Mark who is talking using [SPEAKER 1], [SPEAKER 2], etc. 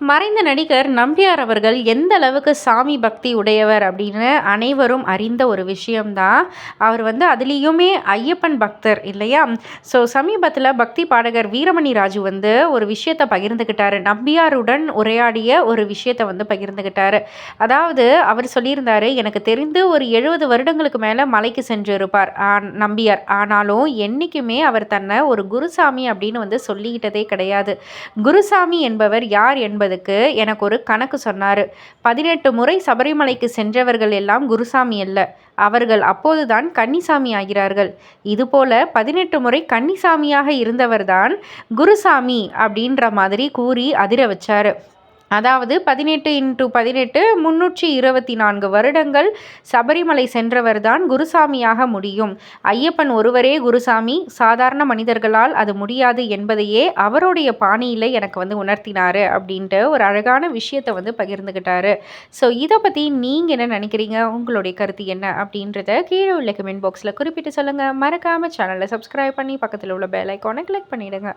[SPEAKER 1] மறைந்த நடிகர் நம்பியார் அவர்கள் எந்த அளவுக்கு சாமி பக்தி உடையவர் அப்படின்னு அனைவரும் அறிந்த ஒரு விஷயம்தான். அவர் வந்து அதுலேயுமே ஐயப்பன் பக்தர் இல்லையா? ஸோ சமீபத்தில் பக்தி பாடகர் வீரமணி ராஜு வந்து ஒரு விஷயத்தை பகிர்ந்துக்கிட்டாரு நம்பியாருடன் உரையாடிய ஒரு விஷயத்தை வந்து பகிர்ந்துக்கிட்டாரு அதாவது அவர் சொல்லியிருந்தாரு எனக்கு தெரிந்து ஒரு எழுபது வருடங்களுக்கு மேலே மலைக்கு சென்று இருப்பார் நம்பியார். ஆனாலும் என்றைக்குமே அவர் தன்னை ஒரு குருசாமி அப்படின்னு வந்து சொல்லிக்கிட்டதே கிடையாது. குருசாமி என்பவர் யார் என்பது என்பதற்கு எனக்கு ஒரு கணக்கு சொன்னார். பதினெட்டு முறை சபரிமலைக்கு சென்றவர்கள் எல்லாம் குருசாமி அல்ல. அவர்கள் அப்போதுதான் கன்னிசாமி ஆகிறார்கள். இதுபோல பதினெட்டு முறை கன்னிசாமியாக இருந்தவர்தான் குருசாமி அப்படின்ற மாதிரி கூறி அதிர வச்சார். அதாவது பதினெட்டு இன்ட்டு பதினெட்டு முன்னூற்றி இருபத்தி நான்கு வருடங்கள் சபரிமலை சென்றவர் தான் குருசாமியாக முடியும். ஐயப்பன் ஒருவரே குருசாமி. சாதாரண மனிதர்களால் அது முடியாது என்பதையே அவருடைய பாணியில் எனக்கு வந்து உணர்த்தினார் அப்படின்ட்டு ஒரு அழகான விஷயத்தை வந்து பகிர்ந்துக்கிட்டாரு ஸோ இதை பற்றி நீங்கள் என்ன நினைக்கிறீங்க? உங்களுடைய கருத்து என்ன அப்படின்றத கீழே உள்ள கமெண்ட் பாக்ஸில் குறிப்பிட்டு சொல்லுங்கள் மறக்காமல் சேனலை சப்ஸ்கிரைப் பண்ணி பக்கத்தில் உள்ள பெல் ஐக்கானை கிளிக் பண்ணிவிடுங்க